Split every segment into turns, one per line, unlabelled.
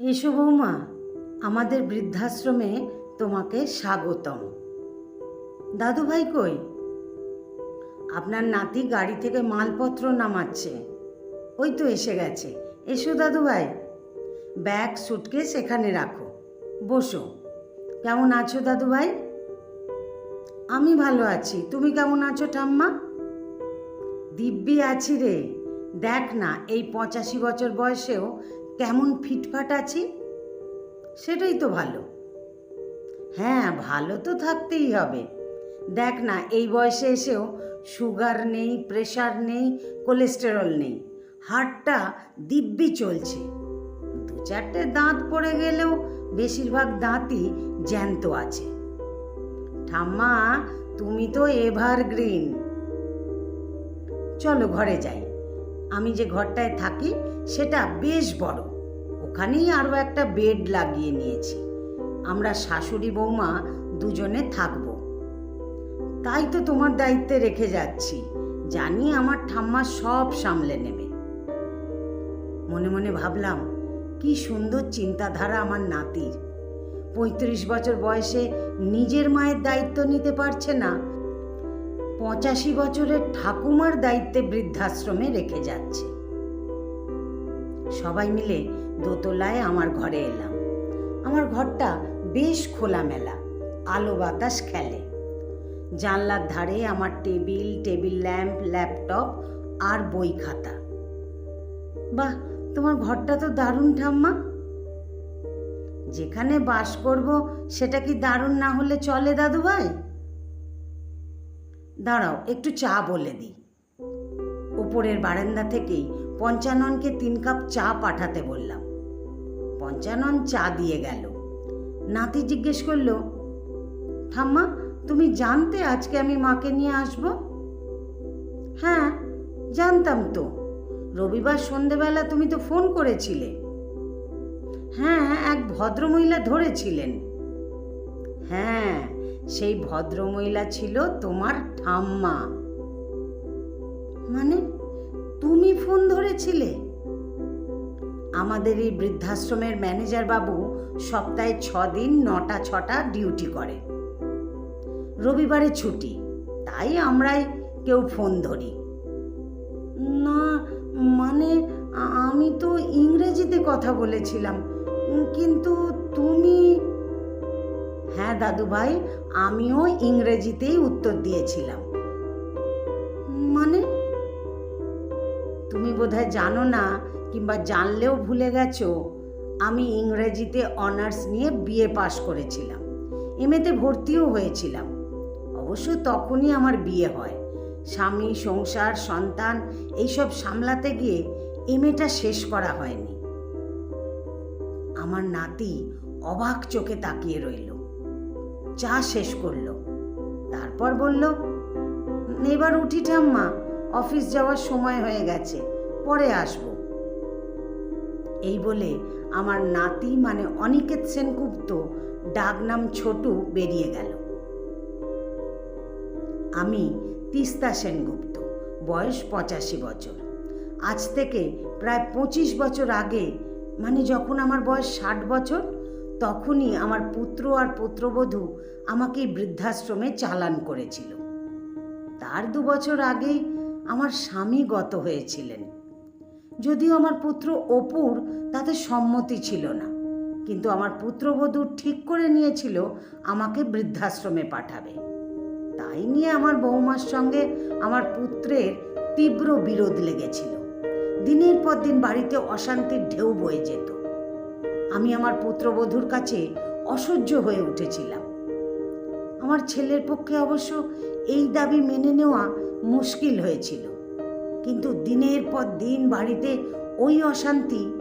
এসো বৌমা, আমাদের বৃদ্ধাশ্রমে তোমাকে স্বাগতম। দাদু ভাই কই? আপনার নাতি গাড়ি থেকে মালপত্র নামাচ্ছে। ওই তো এসে গেছে। এসো দাদু ভাই ব্যাগ, সুটকেস এখানে রাখো। বসো। কেমন আছো দাদু ভাই আমি ভালো আছি। তুমি কেমন আছো ঠাম্মা? দিব্যি আছি রে। দেখ না, এই পঁচাশি বছর বয়সেও কেমন ফিটফাট আছি? সেটাই তো ভালো। হ্যাঁ ভালো তো থাকতেই হবে। দেখ না, এই বয়সে এসেও সুগার নেই, প্রেশার নেই, কোলেস্টেরল নেই। হার্টটা দিব্যি চলছে। দু চারটে দাঁত পড়ে গেলেও বেশিরভাগ দাঁতই জ্যান্ত আছে। ঠাম্মা, তুমি তো এভারগ্রিন। চলো ঘরে যাই। আমি যে ঘরটায় থাকি, সেটা বেশ বড়। ওখানেই আরও একটা বেড লাগিয়ে নিয়েছি। আমরা শাশুড়ি বৌমা দুজনে থাকব। তাই তো তোমার দায়িত্বে রেখে যাচ্ছি। জানি আমার ঠাম্মা সব সামলে নেবে। মনে মনে ভাবলাম, কি সুন্দর চিন্তাধারা আমার নাতির। পঁয়ত্রিশ বছর বয়সে নিজের মায়ের দায়িত্ব নিতে পারছে না। পঁচাশি বছরের ঠাকুমার দায়িত্বে বৃদ্ধাশ্রমে রেখে যাচ্ছে। সবাই মিলে দোতলায় আমার ঘরে এলাম। আমার ঘরটা বেশ খোলামেলা, আলো বাতাস খেলে। জানলার ধারে আমার টেবিল টেবিল ল্যাম্প, ল্যাপটপ আর বই খাতা। বাহ, তোমার ঘরটা তো দারুণ ঠাম্মা। যেখানে বাস করব, সেটা কি দারুণ না হলে চলে দাদু ভাই? দাঁড়াও, একটু চা বলে দিই। ওপরের বারান্দা থেকেই পঞ্চাননকে তিন কাপ চা পাঠাতে বললাম। পঞ্চানন চা দিয়ে গেল। নাতি জিজ্ঞেস করল, ঠাম্মা, তুমি জানতে আজকে আমি মাকে নিয়ে আসব? হ্যাঁ জানতাম তো। রবিবার সন্ধেবেলা তুমি তো ফোন করেছিলে। হ্যাঁ এক ভদ্রমহিলা ধরেছিলেন। হ্যাঁ সেই ভদ্রমহিলা ছিল তোমার ঠাম্মা। মানে তুমি ফোন ধরেছিলে? আমাদের এই বৃদ্ধাশ্রমের ম্যানেজার বাবু সপ্তাহে ছ দিন নটা ছটা ডিউটি করে। রবিবারে ছুটি, তাই আমরাই কেউ ফোন ধরি। না মানে আমি তো ইংরেজিতে কথা বলেছিলাম, কিন্তু তুমি হ্যাঁ দাদু ভাই, আমিও ইংরেজিতেই উত্তর দিয়েছিলাম। মানে? তুমি বোধহয় জানো না কিংবা জানলেও ভুলে গেছো, আমি ইংরেজিতে অনার্স নিয়ে বিএ পাশ করেছিলাম। এমএতে ভর্তিও হয়েছিলাম। অবশ্য তখনই আমার বিয়ে হয়। স্বামী, সংসার, সন্তান, এইসব সামলাতে গিয়ে এমএটা শেষ করা হয়নি। আমার নাতি অবাক চোখে তাকিয়ে রইল। চা শেষ করল। তারপর বলল, এবার উঠি ঠাম্মা, অফিস যাওয়ার সময় হয়ে গেছে, পরে আসব। এই বলে আমার নাতি মানে অনিকেত সেনগুপ্ত ডাকনাম ছোটু বেরিয়ে গেল। আমি তিস্তা সেনগুপ্ত, বয়স পঁচাশি বছর। আজ থেকে প্রায় পঁচিশ বছর আগে মানে যখন আমার বয়স ষাট বছর, তখনই আমার পুত্র আর পুত্রবধূ আমাকে বৃদ্ধাশ্রমে চালান করেছিল। তার দু বছর আগেই আমার স্বামী গত হয়েছিলেন। যদিও আমার পুত্র অপুর, তাতে সম্মতি ছিল না। কিন্তু আমার পুত্রবধূ ঠিক করে নিয়েছিল, আমাকে বৃদ্ধাশ্রমে পাঠাবে। তাই নিয়ে আমার বৌমার সঙ্গে আমার পুত্রের তীব্র বিরোধ লেগেছিল। দিনের পর দিন বাড়িতে অশান্তির ঢেউ বয়ে যেত। আমি আমার পুত্রবধূর কাছে অসহ্য হয়ে উঠেছিলাম। আমার ছেলের পক্ষে অবশ্য এই দাবি মেনে নেওয়া মুশকিল হয়েছিল। কিন্তু দিনের পর দিন বাড়িতে ওই অশান্তি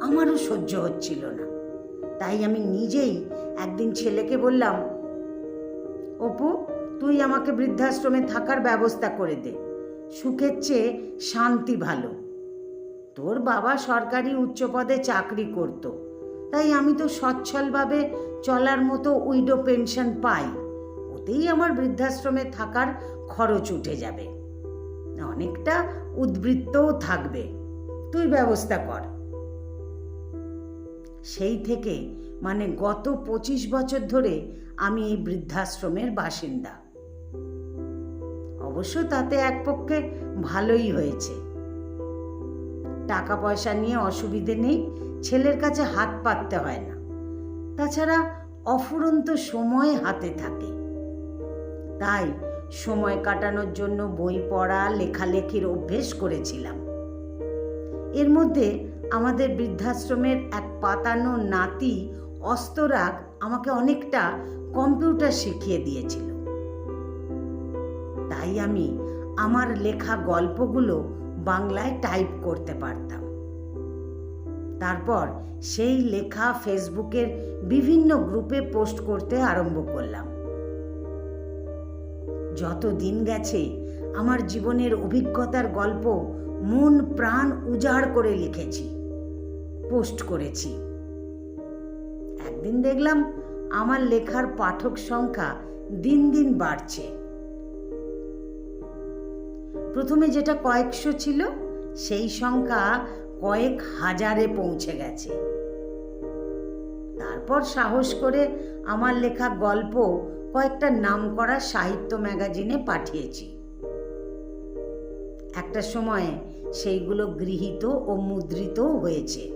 আমারও সহ্য হচ্ছিল না। তাই আমি নিজেই একদিন ছেলেকে বললাম, অপু, তুই আমাকে বৃদ্ধাশ্রমে থাকার ব্যবস্থা করে দে। সুখের চেয়ে শান্তি ভালো। তোর বাবা সরকারি উচ্চ পদে চাকরি করত। তাই আমি তো সচ্ছলভাবে চলার মতো উইডো পেনশন পাই। ওতেই আমার বৃদ্ধাশ্রমে থাকার খরচ উঠে যাবে। অনেকটা উদ্বৃত্তও থাকবে। তুই ব্যবস্থা কর। সেই থেকে মানে গত পঁচিশ বছর ধরে আমি এই বৃদ্ধাশ্রমের বাসিন্দা। অবশ্য তাতে এক পক্ষে ভালোই হয়েছে। টাকা পয়সা নিয়ে অসুবিধে নেই, ছেলের কাছে হাত পাততে হয় না। তাছাড়া অফুরন্ত সময় হাতে থাকে। তাই সময় কাটানোর জন্য বই পড়া, লেখালেখির অভ্যেস করেছিলাম। এর মধ্যে আমাদের বৃদ্ধাশ্রমের এক পাতানো নাতি অস্তরাগ আমাকে অনেকটা কম্পিউটার শিখিয়ে দিয়েছিল। তাই আমি আমার লেখা গল্পগুলো বাংলায় টাইপ করতে পারতাম। তারপর সেই লেখা ফেসবুকের বিভিন্ন গ্রুপে পোস্ট করতে আরম্ভ করলাম। যত দিন গেছে, আমার জীবনের অভিজ্ঞতার গল্প মন প্রাণ উজাড় করে লিখেছি, পোস্ট করেছি। একদিন দেখলাম আমার লেখার পাঠক সংখ্যা দিন দিন বাড়ছে। প্রথমে যেটা কয়েকশো ছিল, সেই সংখ্যা কয়েক হাজারে পৌঁছে গেছে। তারপর সাহস করে আমার লেখা গল্প কয়েকটা নামকরা সাহিত্য ম্যাগাজিনে পাঠিয়েছি। একটা সময়ে সেইগুলো গৃহীত ও মুদ্রিতও হয়েছে।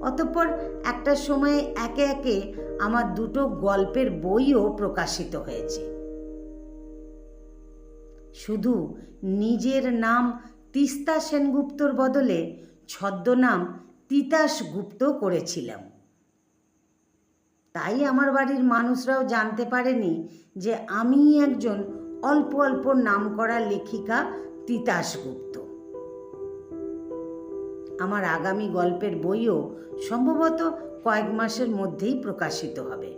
অতঃপর একটা সময়ে একে একে আমার দুটো গল্পের বইও প্রকাশিত হয়েছে। শুধু নিজের নাম তিস্তা সেনগুপ্তর বদলে ছদ্মনাম তিতাস গুপ্ত করেছিলাম। তাই আমার বাড়ির মানুষরাও জানতে পারেনি যে আমি একজন অল্প অল্প নাম করা লেখিকা তিতাস গুপ্ত। আমার আগামী গল্পের বইও সম্ভবত কয়েক মাসের মধ্যেই প্রকাশিত হবে।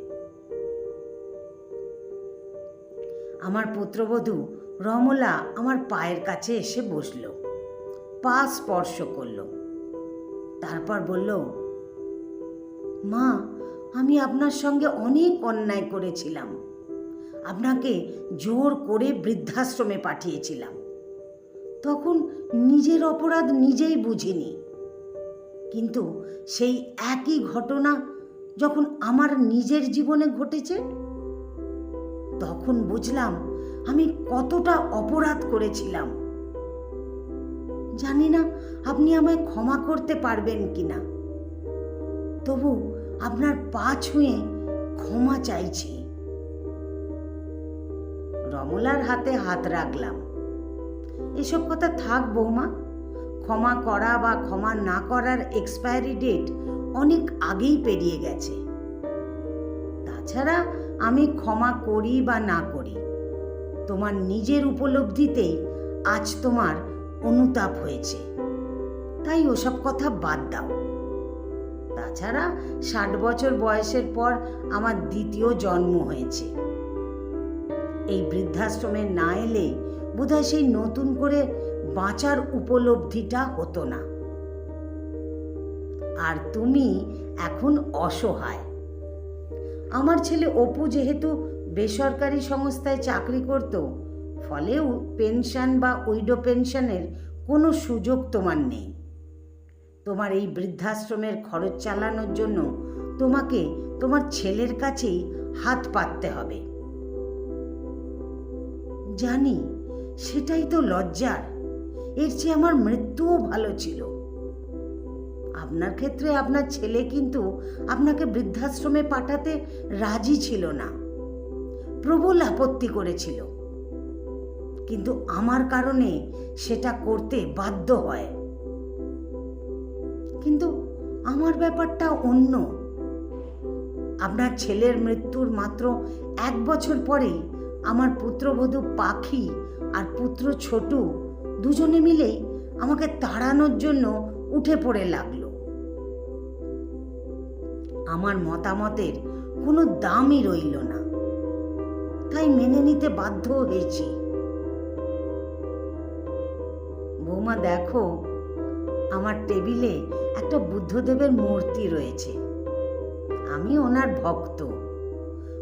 আমার পুত্রবধূ রমলা আমার পায়ের কাছে এসে বসল, পা স্পর্শ করল। তারপর বলল, মা আমি আপনার সঙ্গে অনেক অন্যায় করেছিলাম। আপনাকে জোর করে বৃদ্ধাশ্রমে পাঠিয়েছিলাম। তখন নিজের অপরাধ নিজেই বুঝিনি। কিন্তু সেই একই ঘটনা যখন আমার নিজের জীবনে ঘটেছে, তখন বুঝলাম আমি কতটা অপরাধ করেছিলাম। জানি না আপনি আমায় ক্ষমা করতে পারবেন কিনা। তবু আপনার পা ছুঁয়ে ক্ষমা চাইছি। রমলার হাতে হাত রাখলাম। এসব কথা থাক বৌমা, ক্ষমা করা বা ক্ষমা না করার এক্সপায়ারি ডেট অনেক আগেই পেরিয়ে গেছে। তাছাড়া আমি ক্ষমা করি বা না করি, তোমার নিজের উপলব্ধিতেই আজ তোমার অনুতাপ হয়েছে। তাই ওসব কথা বাদ দাও। তাছাড়া ষাট বছর বয়সের পর আমার দ্বিতীয় জন্ম হয়েছে। এই বৃদ্ধাশ্রমে না এলে বোধহয় সেই নতুন করে বাঁচার উপলব্ধিটা হতো না। আর তুমি এখন অসহায়। আমার ছেলে অপু যেহেতু বেসরকারি সংস্থায় চাকরি করত, ফলেও পেনশন বা উইডো পেনশনের কোনো সুযোগ তোমার নেই। তোমার এই বৃদ্ধাশ্রমের খরচ চালানোর জন্য তোমাকে তোমার ছেলের কাছেই হাত পাততে হবে। জানি, সেটাই তো লজ্জার। এর চেয়ে আমার মৃত্যুও ভালো ছিল। আপনার ক্ষেত্রে আপনার ছেলে কিন্তু আপনাকে বৃদ্ধাশ্রমে পাঠাতে রাজি ছিল না। প্রবল আপত্তি করেছিল। কিন্তু আমার কারণে সেটা করতে বাধ্য হয়। কিন্তু আমার ব্যাপারটা অন্য। আপনার ছেলের মৃত্যুর মাত্র এক বছর পরেই আমার পুত্রবধূ পাখি আর পুত্র ছোটু দুজনে মিলে আমাকে তাড়ানোর জন্য উঠে পড়ে লাগল। আমার মতামতের কোনো দামই রইল না। তাই মেনে নিতে বাধ্য হয়েছি। বৌমা, দেখো আমার টেবিলে একটা বুদ্ধদেবের মূর্তি রয়েছে। আমি ওনার ভক্ত।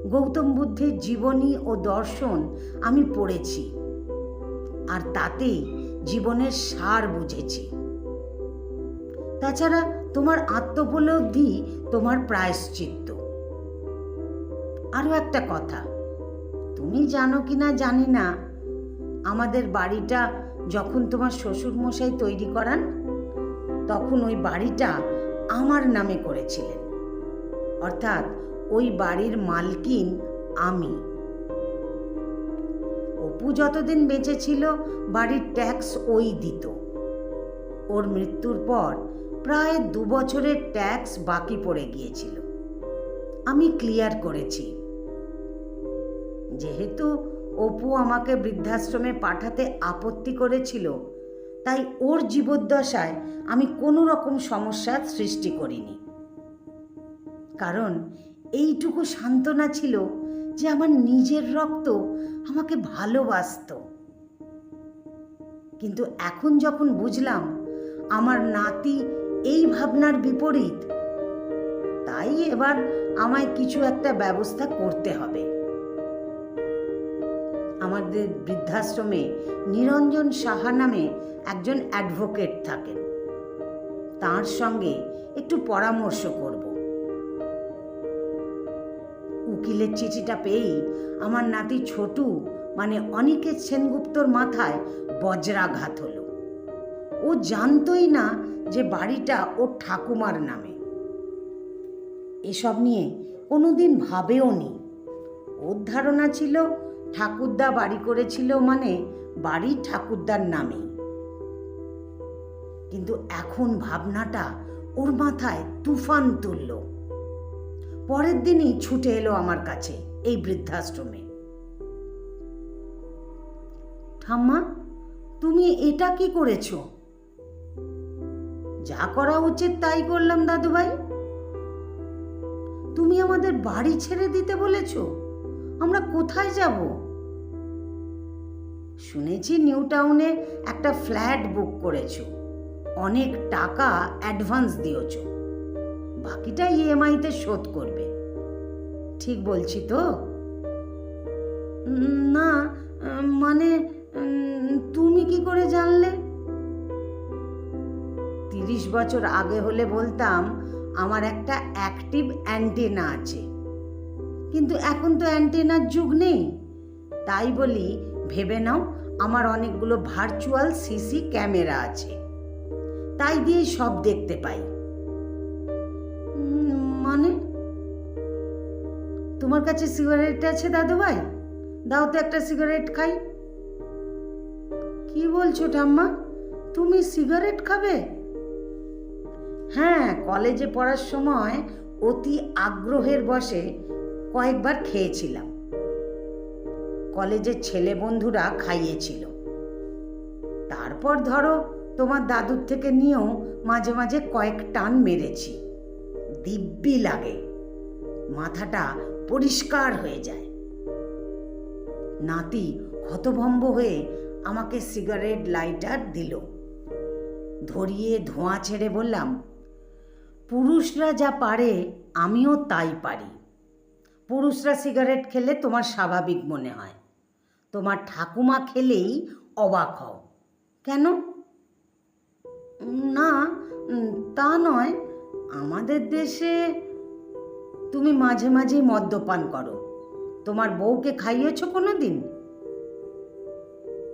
গৌতম বুদ্ধের জীবনী ও দর্শন আমি পড়েছি। আর তাতেই জীবনের সার বুঝেছি। তাছাড়া তোমার আত্মোপলব্ধি তোমার প্রায়শ্চিত্ত। আরও একটা কথা, তুমি জানো কি না জানি না, আমাদের বাড়িটা যখন তোমার শ্বশুরমশাই তৈরি করান তখন ওই বাড়িটা আমার নামে করেছিলেন। অর্থাৎ ওই বাড়ির মালকিন আমি। অপু যতদিন বেঁচে ছিল, বাড়ির ট্যাক্স ওই দিত। ওর মৃত্যুর পর প্রায় দু বছরের ট্যাক্স বাকি পড়ে গিয়েছিল। আমি ক্লিয়ার করেছি। যেহেতু অপু আমাকে বৃদ্ধাশ্রমে পাঠাতে আপত্তি করেছিল তাই ওর জীবদ্দশায় আমি কোনো রকম সমস্যার সৃষ্টি করিনি। কারণ এইটুকু সান্ত্বনা ছিল যে আমার নিজের রক্ত আমাকে ভালোবাসত। কিন্তু এখন যখন বুঝলাম আমার নাতি এই ভাবনার বিপরীত, তাই এবার আমায় কিছু একটা ব্যবস্থা করতে হবে। আমাদের বৃদ্ধাশ্রমে নিরঞ্জন সাহা নামে একজন অ্যাডভোকেট থাকেন। তার সঙ্গে একটু পরামর্শ করব। উকিলের চিঠিটা পেয়েই আমার নাতি ছোটু মানে অনিকেত সেনগুপ্তর মাথায় বজ্রাঘাত হলো। ও জানতই না যে বাড়িটা ওর ঠাকুমার নামে। এসব নিয়ে কোনোদিন ভাবেও নি। ওর ধারণা ছিল ঠাকুরদা বাড়ি করেছিল মানে বাড়ি ঠাকুরদার নামে। কিন্তু এখন ভাবনাটা ওর মাথায় তুফান তুলল। পরের দিনই ছুটে এলো আমার কাছে এই বৃদ্ধাশ্রমে। ঠাম্মা, তুমি এটা কি করেছ? যা করা উচিত তাই করলাম, দাদুভাই। তুমি আমাদের বাড়ি ছেড়ে দিতে বলেছ? আমরা কোথায় যাব? শুনেছি নিউ টাউনে একটা ফ্ল্যাট বুক করেছ। অনেক টাকা অ্যাডভান্স দিয়েছ। বাকিটা ইএমআইতে শোধ করবে। ঠিক বলছি তো? না মানে তুমি কি করে জানলে? তিরিশ বছর আগে হলে বলতাম, আমার একটা অ্যাক্টিভ অ্যান্টেনা আছে। কিন্তু এখন তো অ্যান্টেনার যুগ নেই। তাই বলি, ভেবে নাও, আমার অনেকগুলো ভার্চুয়াল সিসি ক্যামেরা আছে। তাই দিয়ে সব দেখতে পাই। মানে? তোমার কাছে সিগারেট আছে দাদু ভাই দাও তো একটা সিগারেট খাই। কি বলছো ঠাম্মা? তুমি সিগারেট খাবে? হ্যাঁ কলেজে পড়ার সময় অতি আগ্রহের বসে কয়েকবার খেয়েছিলাম। কলেজের ছেলে বন্ধুরা খাইয়েছিল। তারপর ধরো তোমার দাদুর থেকে নিয়েও মাঝে মাঝে কয়েক টান মেরেছি। দিব্যি লাগে। মাথাটা পরিষ্কার হয়ে যায়। নাতি হতভম্ব হয়ে আমাকে সিগারেট লাইটার দিল। ধরিয়ে ধোঁয়া ছেড়ে বললাম, পুরুষরা যা পারে, আমিও তাই পারি। পুরুষরা সিগারেট খেলে তোমার স্বাভাবিক মনে হয়। তোমার ঠাকুমা খেলেই অবাক হও। কেন? না, তা নয়। আমাদের দেশে তুমি মাঝে মাঝেই মদ্যপান করো। তোমার বউকে খাইয়েছ কোনো দিন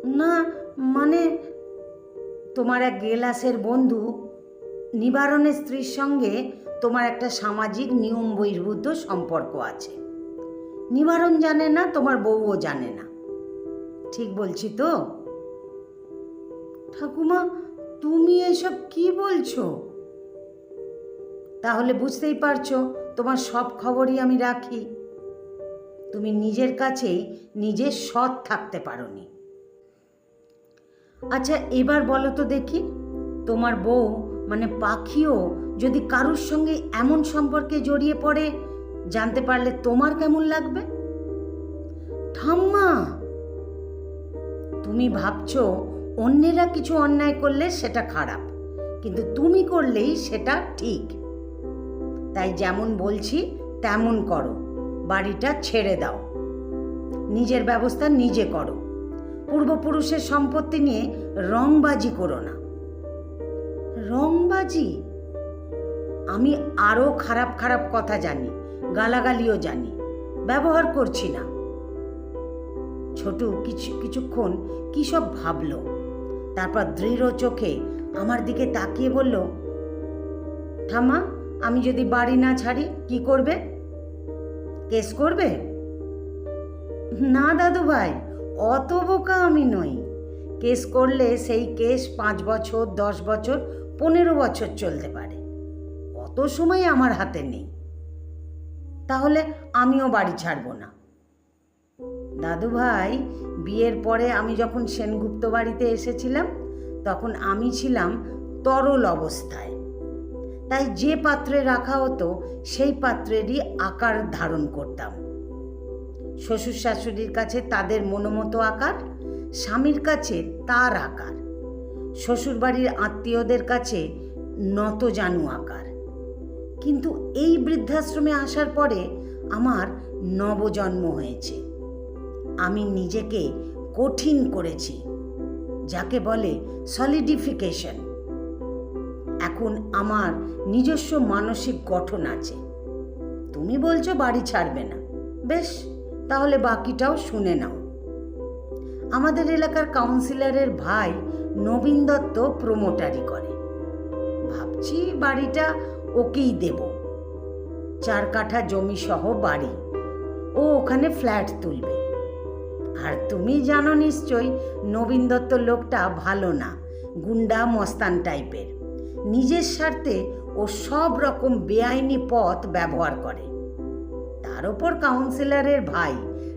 না মানে তোমার এক গেলাসের বন্ধু নিবারণের স্ত্রীর সঙ্গে তোমার একটা সামাজিক নিয়ম বহির্ভূত সম্পর্ক আছে। নিবারণ জানে না, তোমার বউও জানে না। ঠিক বলছি তো? ঠাকুমা, তুমি এসব কি বলছো? তাহলে বুঝতেই পারছ, তোমার সব খবরই আমি রাখি। তুমি নিজের কাছেই নিজের সৎ থাকতে পারোনি। আচ্ছা এবার বলো তো দেখি, তোমার বউ মানে পাখিও যদি কারুর সঙ্গে এমন সম্পর্কে জড়িয়ে পড়ে জানতে পারলে তোমার কেমন লাগবে? ঠাম্মা, তুমি ভাবছ অন্যেরা কিছু অন্যায় করলে সেটা খারাপ, কিন্তু তুমি করলেই সেটা ঠিক। তাই যেমন বলছি, তেমন করো, বাড়িটা ছেড়ে দাও। নিজের ব্যবস্থা নিজে করো। পূর্বপুরুষের সম্পত্তি নিয়ে রংবাজি করো না। রংবাজি? আমি আরও খারাপ খারাপ কথা জানি। গালাগালিও জানি, ব্যবহার করছি না। ছোট কিছু, কিছুক্ষণ কী সব ভাবল, তারপর দৃঢ় চোখে আমার দিকে তাকিয়ে বলল ঠাম্মা আমি যদি বাড়ি না ছাড়ি, কি করবে? কেস করবে? না দাদু ভাই, অত বোকা আমি নই। কেস করলে সেই কেস পাঁচ বছর, দশ বছর, পনেরো বছর চলতে পারে। অত সময় আমার হাতে নেই। তাহলে আমিও বাড়ি ছাড়বো না। দাদু ভাই, বিয়ের পরে আমি যখন সেনগুপ্ত বাড়িতে এসেছিলাম, তখন আমি ছিলাম তরল অবস্থায়। তাই যে পাত্রে রাখা হতো, সেই পাত্রেরই আকার ধারণ করতাম। শ্বশুর শাশুড়ির কাছে তাদের মনোমতো আকার, স্বামীর কাছে তার আকার, শ্বশুরবাড়ির আত্মীয়দের কাছে নত জানু আকার। কিন্তু এই বৃদ্ধাশ্রমে আসার পরে আমার নবজন্ম হয়েছে। আমি নিজেকে কঠিন করেছি, যাকে বলে সলিডিফিকেশন এখন আমার নিজস্ব মানসিক গঠন আছে। তুমি বলছো বাড়ি ছাড়বে না। বেশ, তাহলে বাকিটাও শুনে নাও। আমাদের এলাকার কাউন্সিলরের ভাই নবীন দত্ত প্রমোটারি করে। ভাবছি বাড়িটা ওকেই দেব। চার কাঠা জমি সহ বাড়ি। ও ওখানে ফ্ল্যাট তুলবে। আর তুমি জানো নিশ্চয়ই, নবীন দত্ত লোকটা ভালো না, গুন্ডা মস্তান টাইপের। নিজের স্বার্থে ও সব রকম বেআইনি পথ ব্যবহার করে। তার ওপর কাউন্সিলরের ভাই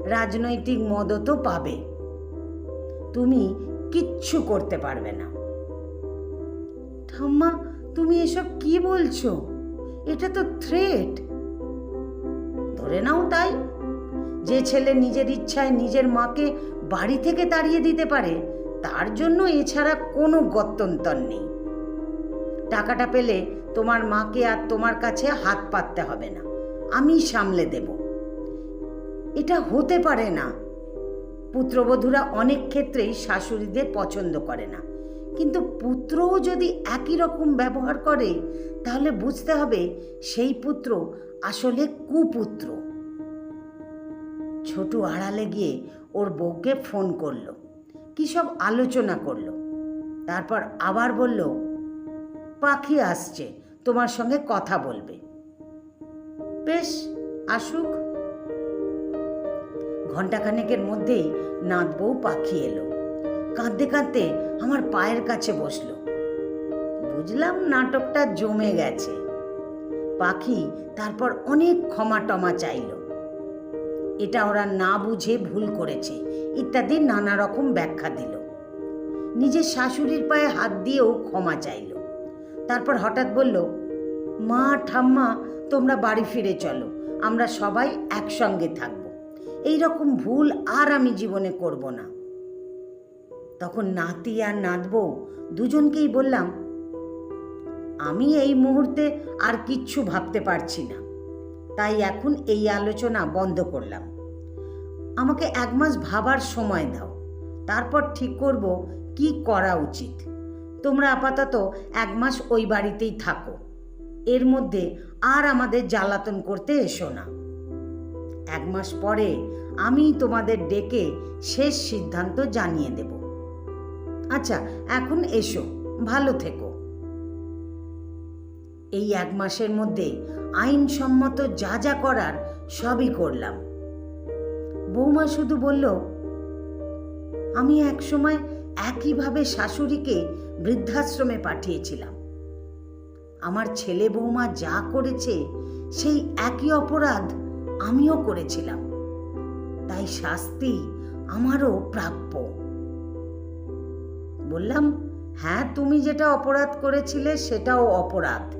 রাজনৈতিক মদতও পাবে। তুমি কিচ্ছু করতে পারবে না। ঠাম্মা তুমি এসব কি বলছো? এটা তো থ্রেট ধরে নাও তাই। যে ছেলে নিজের ইচ্ছায় নিজের মাকে বাড়ি থেকে তাড়িয়ে দিতে পারে, তার জন্য এছাড়া কোনো গত্যন্তর নেই। টাকাটা পেলে তোমার মাকে আর তোমার কাছে হাত পাততে হবে না। আমি সামলে দেব। এটা হতে পারে না। পুত্রবধূরা অনেক ক্ষেত্রেই শাশুড়িদের পছন্দ করে না। কিন্তু পুত্রও যদি একই রকম ব্যবহার করে, তাহলে বুঝতে হবে সেই পুত্র আসলে কুপুত্র। ছোটু আড়ালে গিয়ে ওর বউকে ফোন করল, কী সব আলোচনা করল। তারপর আবার বলল, পাখি আসছে, তোমার সঙ্গে কথা বলবে। বেশ, আসুক। ঘণ্টাখানেকের মধ্যেই নাত বউ পাখি এলো। কাঁদতে কাঁদতে আমার পায়ের কাছে বসল। বুঝলাম নাটকটা জমে গেছে। পাখি তারপর অনেক ক্ষমা টমা চাইলো। এটা ওরা না বুঝে ভুল করেছে, ইত্যাদি নানা রকম ব্যাখ্যা দিল। নিজের শাশুড়ির পায়ে হাত দিয়েও ক্ষমা চাইল। তারপর হঠাৎ বলল, মা, ঠাম্মা, তোমরা বাড়ি ফিরে চলো, আমরা সবাই একসঙ্গে থাকব। এই রকম ভুল আর আমি জীবনে করব না। তখন নাতি আর নাতবো দুজনকেই বললাম, আমি এই মুহূর্তে আর কিচ্ছু ভাবতে পারছি না। তাই এখন এই আলোচনা বন্ধ করলাম। আমাকে এক মাস ভাবার সময় দাও, তারপর ঠিক করব কি করা উচিত। তোমরা আপাতত এক মাস ওই বাড়িতেই থাকো। এর মধ্যে আর আমাদের জ্বালাতন করতে এসো না। এক মাস পরে আমি তোমাদের ডেকে শেষ সিদ্ধান্ত জানিয়ে দেব। আচ্ছা এখন এসো, ভালো থেকো। এই এক মাসের মধ্যে আইনসম্মত যা যা করার সবই করলাম। বৌমা শুধু বলল, আমি একসময় একইভাবে শাশুড়িকে বৃদ্ধাশ্রমে পাঠিয়েছিলাম। আমার ছেলে বৌমা যা করেছে, সেই একই অপরাধ আমিও করেছিলাম। তাই শাস্তি আমারও প্রাপ্য। বললাম হ্যাঁ তুমি যেটা অপরাধ করেছিলে সেটাও অপরাধ।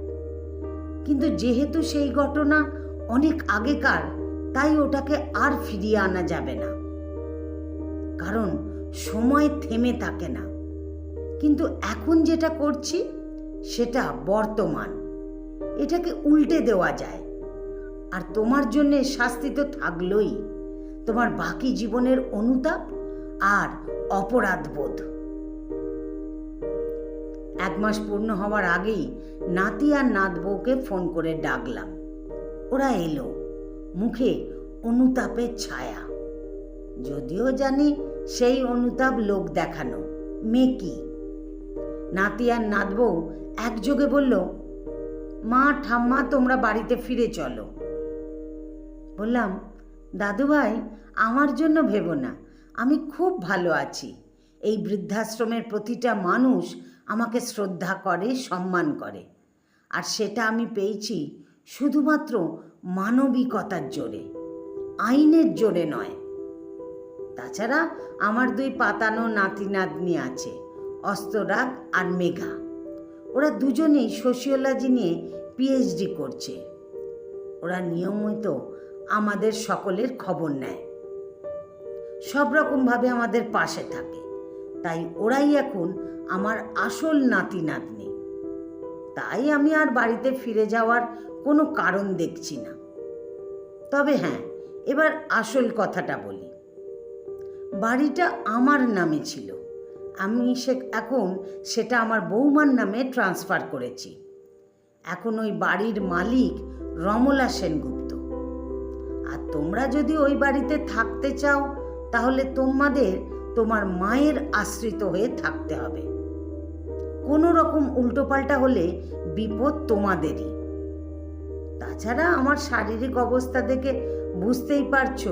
কিন্তু যেহেতু সেই ঘটনা অনেক আগেকার, তাই ওটাকে আর ফিরিয়ে আনা যাবে না। কারণ সময় থেমে থাকে না। কিন্তু এখন যেটা করছি, সেটা বর্তমান। এটাকে উল্টে দেওয়া যায়। আর তোমার জন্যে শাস্তি তো থাকলোই। তোমার বাকি জীবনের অনুতাপ আর অপরাধ বোধ এক মাস পূর্ণ হওয়ার আগেই নাতি আর নাত বউকে ফোন করে ডাকলাম। ওরা এলো। মুখে অনুতাপের ছায়া। যদিও জানি সেই অনুতাপ লোক দেখানো। মেকি নাতি আর নাত বউ একযোগে বলল, মা, ঠাম্মা, তোমরা বাড়িতে ফিরে চলো। বললাম, দাদুভাই, আমার জন্য ভেবো না। আমি খুব ভালো আছি। এই বৃদ্ধাশ্রমের প্রতিটা মানুষ আমাকে শ্রদ্ধা করে, সম্মান করে। আর সেটা আমি পেয়েছি শুধুমাত্র মানবিকতার জোরে, আইনের জোরে নয়। তাছাড়া আমার দুই পাতানো নাতি নাতনি আছে, অস্তরাগ আর মেঘা। ওরা দুজনেই সোশিওলজি নিয়ে পিএইচডি করছে। ওরা নিয়মিত আমাদের সকলের খবর নেয়। সব রকমভাবে আমাদের পাশে থাকে। তাই ওরাই এখন আমার আসল নাতি নাতনি। তাই আমি আর বাড়িতে ফিরে যাওয়ার কোনো কারণ দেখছি না। তবে হ্যাঁ এবার আসল কথাটা বলি। বাড়িটা আমার নামে ছিল। আমি সে, এখন সেটা আমার বৌমার নামে ট্রান্সফার করেছি। এখন ওই বাড়ির মালিক রমলা সেনগুপ্ত। আর তোমরা যদি ওই বাড়িতে থাকতে চাও, তাহলে তোমাদের তোমার মায়ের আশ্রিত হয়ে থাকতে হবে। কোনো রকম উল্টোপাল্টা হলে বিপদ তোমাদেরই। তাছাড়া আমার শারীরিক অবস্থা দেখে বুঝতেই পারছ,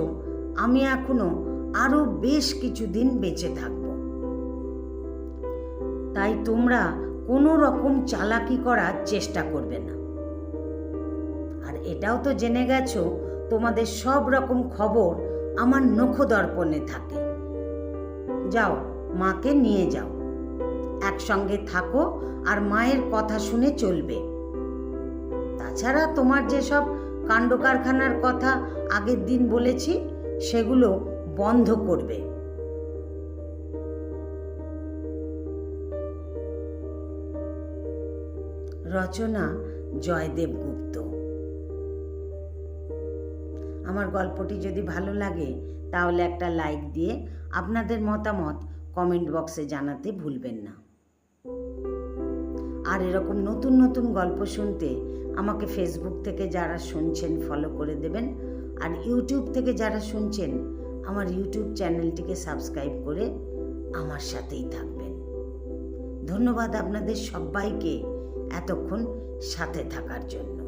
আমি এখনও আরও বেশ কিছুদিন বেঁচে থাকব। তাই তোমরা কোনো রকম চালাকি করার চেষ্টা করবে না। আর এটাও তো জেনে গেছো, তোমাদের সব রকম খবর আমার নখদর্পণে থাকে। যাও, মাকে নিয়ে যাও। একসঙ্গে থাকো আর মায়ের কথা শুনে চলবে। তাছাড়া তোমার যেসব কাণ্ড কারখানার কথা আগের দিন বলেছি, সেগুলো বন্ধ করবে। রচনা জয়দেব গুপ্ত। আমার গল্পটি যদি ভালো লাগে, তাহলে একটা লাইক দিয়ে আপনাদের মতামত কমেন্ট বক্সে জানাতে ভুলবেন না। আর এরকম নতুন নতুন গল্প শুনতে আমাকে ফেসবুক থেকে যারা শুনছেন ফলো করে দেবেন। আর ইউটিউব থেকে যারা শুনছেন, আমার ইউটিউব চ্যানেলটিকে সাবস্ক্রাইব করে আমার সাথেই থাকবেন। ধন্যবাদ আপনাদের সবাইকে এতক্ষণ সাথে থাকার জন্য।